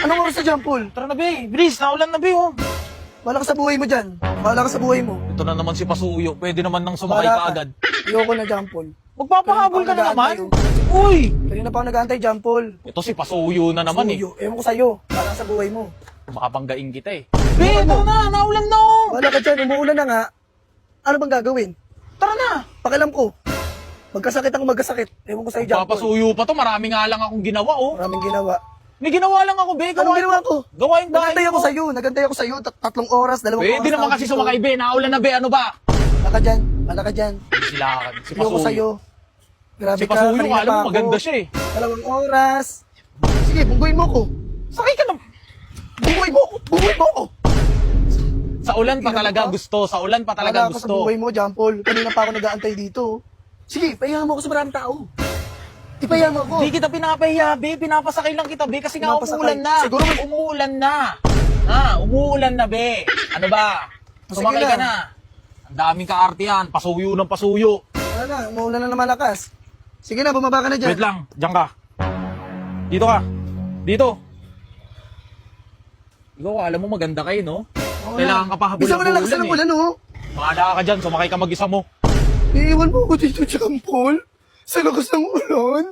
Anong oras na dyan, Paul? Tara na, be. Bilis, naulan na, be, oh. Bahala ka sa buhay mo dyan. Bahala ka sa buhay mo. Ito na naman si Pasuyo. Pwede naman nang sumakay Bahala ka agad. Ayoko na dyan, Paul. Magpapahabol ka na naman. Nag-aantay, Uy! Kanina pa ako nag-aantay dyan, Paul. Ito si Pasuyo na naman, eh. Suyo. Ewan ko sa'yo. Bahala ka sa buhay mo. Makapanggain kita, eh. Be, ito na. Naulan na, oh. Bahala ka dyan. Umuulan na nga. Ano bang gagawin? Tara na. Pakialam ko. Magkasakit ako magkasakit. Ewan ko sa'yo dyan, Paul. Papasuyo pa to. Marami nga lang akong ginawa, oh. Maraming ginawa. May ginawa lang ako, be. Anong ginawa ko? Gawain bahay Nagantay ako ko. sa'yo. Nagantay ako sa'yo. Tat- Tatlong oras, dalawang oras. Pwede naman na ako kasi dito. sumakay, be. Naulan na, be. Ano ba? Bahala ka dyan. Bahala ka dyan. Sila, si Ayoko Pasuyo. sa'yo. Grabe Si ka. Pasuyo, kanina alam pa mo, ako. maganda siya, eh. Dalawang oras. Sige, bunggoy mo ko. Sakay ka na. Bunggoy mo ko. Bunggoy mo ko. Sa ulan pa Tingnan mo talaga ba? gusto. Sa ulan pa talaga Bahala ka sa gusto. buhay mo, John Paul. Kanina pa ako nag-aantay dito. Sige, pahinga mo ako sa maraming tao. Ipahinga mo ako. Di kita pinapahiya, be. Pinapasakay lang kita, be. Kasi nga Pinapasakay. umuulan na. Siguro may- umuulan na. Ha, umuulan na, be. Ano ba? Sige Sumakay na. ka na. Ang daming kaarte yan. Pasuyo ng pasuyo. Wala na, umuulan na na malakas. Sige na, bumaba ka na dyan. Wait lang. Diyan ka. Dito ka. Dito. Ikaw, alam mo maganda kayo, no? Oo Kailangan na. ka pa habol Bisa mo na lakas ng ulan, oh. Bahala ka dyan. Sumakay ka mag-isa mo. Iiwan mo ako dito, John Paul. Sa lakas ng ulan.